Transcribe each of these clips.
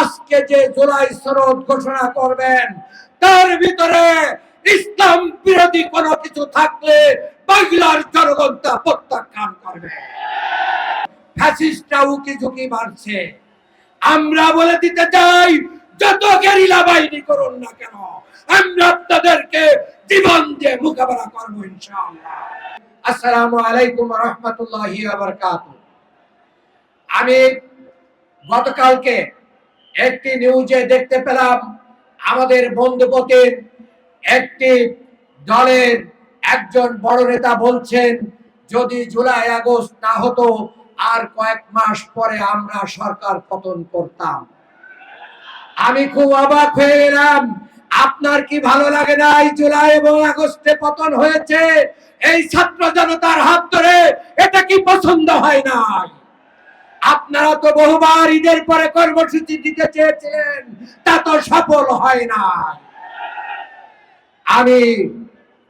আজকে যে জুলাই সনদ ঘোষণা করবেন, তার ভিতরে ইসলাম বিরোধী কোনো কিছু থাকলে বাংলার জনগণ তা প্রত্যাখ্যান করবে। ঝুঁকি মারছে। আমরা বলে দিতে চাই, যত গেরিলা বাহিনী করুন না কেন, আমরা আপনাদেরকে জীবন দিয়ে মোকাবেলা করব ইনশাআল্লাহ। আসসালামু আলাইকুম রহমতুল্লাহি আমি গতকালকে একটি নিউজে দেখতে পেলাম, আমাদের বন্ধুপতির একটি দলের একজন বড় নেতা বলছেন, যদি জুলাই আগস্ট না হতো, আর কয়েক মাস পরে আমরা সরকার পতন করতাম। আমি খুব অবাক হয়ে গেলাম আপনার কি ভালো লাগে না এই জুলাই এবং আগস্টে পতন হয়েছে? এই ছাত্র জনতার হাত ধরে এটা কি পছন্দ হয় নাই? আপনারা তো বহুবার ঈদের পরে কর্মসূচি দিতে চেয়েছিলেন, তা তো সফল হয় না। আমি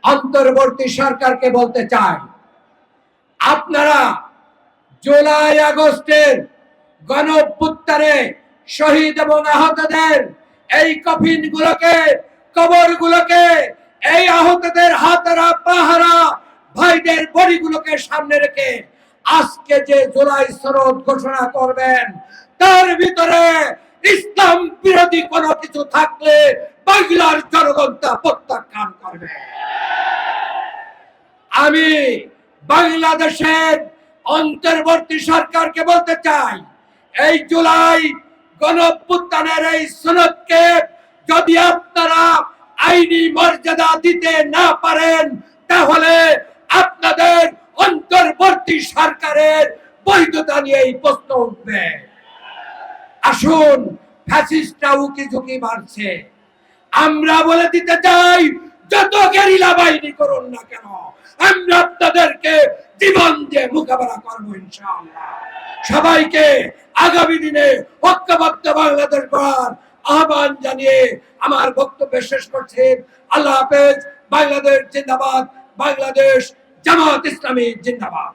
অন্তর্বর্তী সরকারকে বলতে চাই, আপনারা জুলাই আগস্টের গণ অভ্যুত্থানে শহীদ এবং আহতদের এই কফিন গুলোকে কবর গুলোকে এই আহতদের হাতারা, পাহারা, ভাইদের বড়িগুলোকে সামনে রেখে আজকে যে জুলাই সনদ ঘোষণা করবেন, তার ভিতরে ইসলাম বিরোধী কোনো কিছু থাকলে বাংলার জনগণ তা প্রত্যাখ্যান করবে। আমি বাংলাদেশের অন্তর্বর্তী সরকারকে বলতে চাই, এই জুলাই গণঅভ্যুত্থানের এই সনদকে যদি আপনারা আইনি মর্যাদা দিতে না পারেন, তাহলে আপনাদের সরকারের বৈধতা নিয়ে এই প্রশ্ন উঠবে। আসুন ফ্যাসিস্টরা উকি ঝুঁকি মারছে। আমরা বলে দিতে চাই, যত গেরিলা বাহিনী করুন না কেন, আমরা আপনাদেরকে জীবন দিয়ে মোকাবেলা করব ইনশাআল্লাহ। সবাইকে আগামী দিনে ঐক্যবদ্ধ বাংলাদেশ গড়ার আহ্বান জানিয়ে আমার বক্তব্য শেষ করছি। আল্লাহ হাফেজ, বাংলাদেশ জিন্দাবাদ, বাংলাদেশ জামাত ইসলামী জিন্দাবাদ।